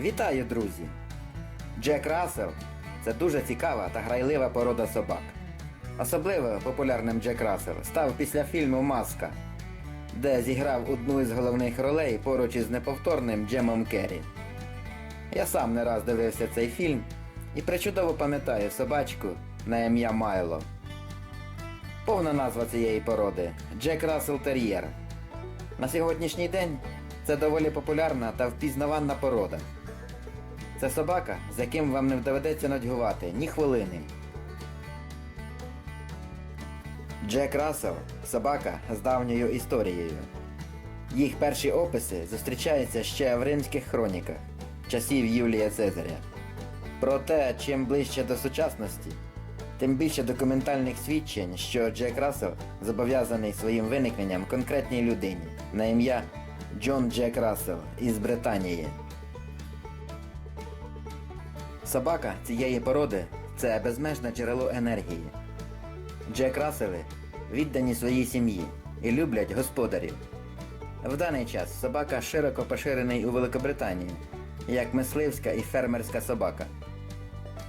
Вітаю, друзі! Джек Рассел це дуже цікава та грайлива порода собак. Особливо популярним Джек Рассел став після фільму Маска, де зіграв одну із головних ролей поруч із неповторним Джемом Керрі. Я сам не раз дивився цей фільм і причудово пам'ятаю собачку на ім'я Майло. Повна назва цієї породи Джек Рассел Тер'єр. На сьогоднішній день це доволі популярна та впізнаванна порода. Це собака, з яким вам не доведеться нудьгувати ні хвилини. Джек Рассел собака з давньою історією. Їх перші описи зустрічаються ще в римських хроніках часів Юлія Цезаря. Проте, чим ближче до сучасності, тим більше документальних свідчень, що Джек Рассел зобов'язаний своїм виникненням конкретній людині на ім'я Джон Джек Рассел із Британії. Собака цієї породи це безмежне джерело енергії. Джек Рассели віддані своїй сім'ї і люблять господарів. В даний час собака широко поширений у Великобританії як мисливська і фермерська собака.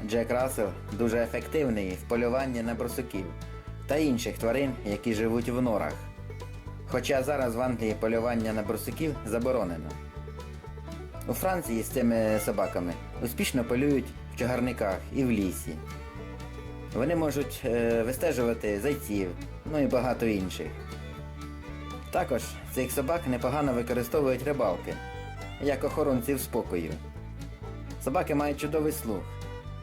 Джек Рассел дуже ефективний в полюванні на борсуків та інших тварин, які живуть в норах. Хоча зараз в Англії полювання на борсуків заборонено. У Франції з цими собаками успішно полюють в чагарниках і в лісі. Вони можуть е, вистежувати зайців, ну і багато інших. Також цих собак непогано використовують рибалки, як охоронців спокою. Собаки мають чудовий слух,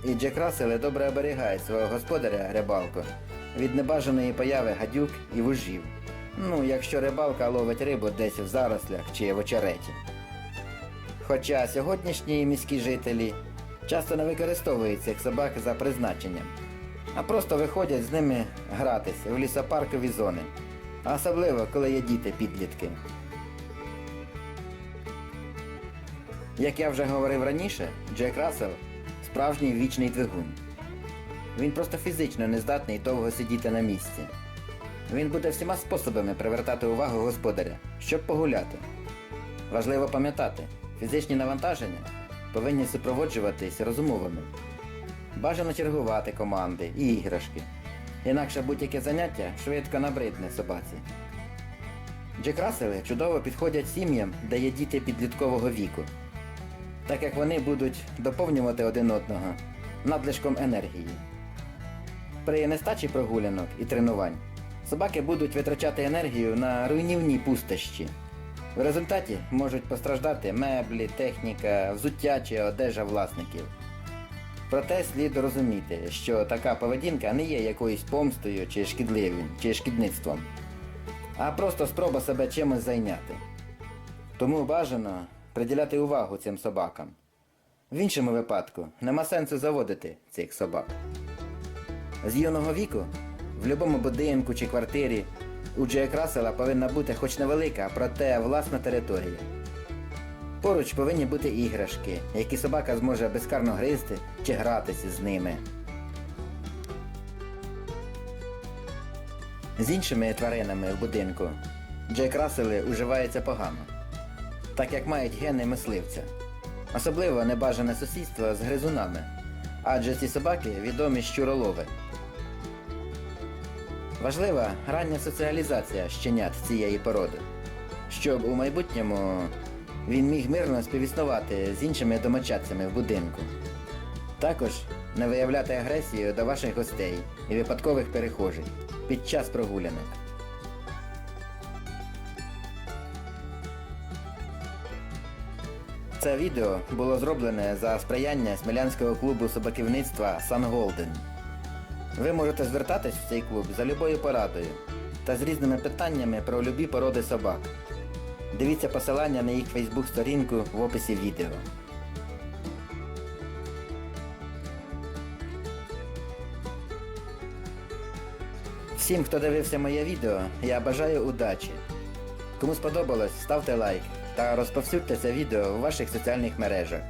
і Джек Рассели добре оберігають свого господаря рибалку від небажаної появи гадюк і вужів. Ну, якщо рибалка ловить рибу десь в зарослях чи в очереті. Хоча сьогоднішні міські жителі часто не використовують цих собак за призначенням, а просто виходять з ними гратись в лісопаркові зони, особливо коли є діти-підлітки. Як я вже говорив раніше, Джек Рассел справжній вічний двигун. Він просто фізично не здатний довго сидіти на місці. Він буде всіма способами привертати увагу господаря, щоб погуляти. Важливо пам'ятати, фізичні навантаження повинні супроводжуватись розумовими. Бажано чергувати команди і іграшки. Інакше будь-яке заняття швидко набридне собаці. Джек Рассели чудово підходять сім'ям, де є діти підліткового віку, так як вони будуть доповнювати один одного надлишком енергії. При нестачі прогулянок і тренувань собаки будуть витрачати енергію на руйнівні пустощі. В результаті можуть постраждати меблі, техніка, взуття чи одежа власників. Проте слід розуміти, що така поведінка не є якоюсь помстою чи шкідливим, чи шкідництвом, а просто спроба себе чимось зайняти. Тому бажано приділяти увагу цим собакам. В іншому випадку нема сенсу заводити цих собак. З юного віку в будь-якому будинку чи квартирі у Джек Рассела повинна бути хоч невелика, проте власна територія. Поруч повинні бути іграшки, які собака зможе безкарно гризти чи гратися з ними. З іншими тваринами в будинку Джек Рассели уживаються погано, так як мають гени мисливця. Особливо небажане сусідство з гризунами, адже ці собаки відомі щуролови. Важлива рання соціалізація щенят цієї породи, щоб у майбутньому він міг мирно співіснувати з іншими домочадцями в будинку. Також не виявляти агресію до ваших гостей і випадкових перехожих під час прогулянок. Це відео було зроблене за сприяння смілянського клубу собаківництва Сан Голден. Ви можете звертатись в цей клуб за любою порадою та з різними питаннями про любі породи собак. Дивіться посилання на їх фейсбук сторінку в описі відео. Всім, хто дивився моє відео, я бажаю удачі. Кому сподобалось, ставте лайк та розповсюдьте це відео у ваших соціальних мережах.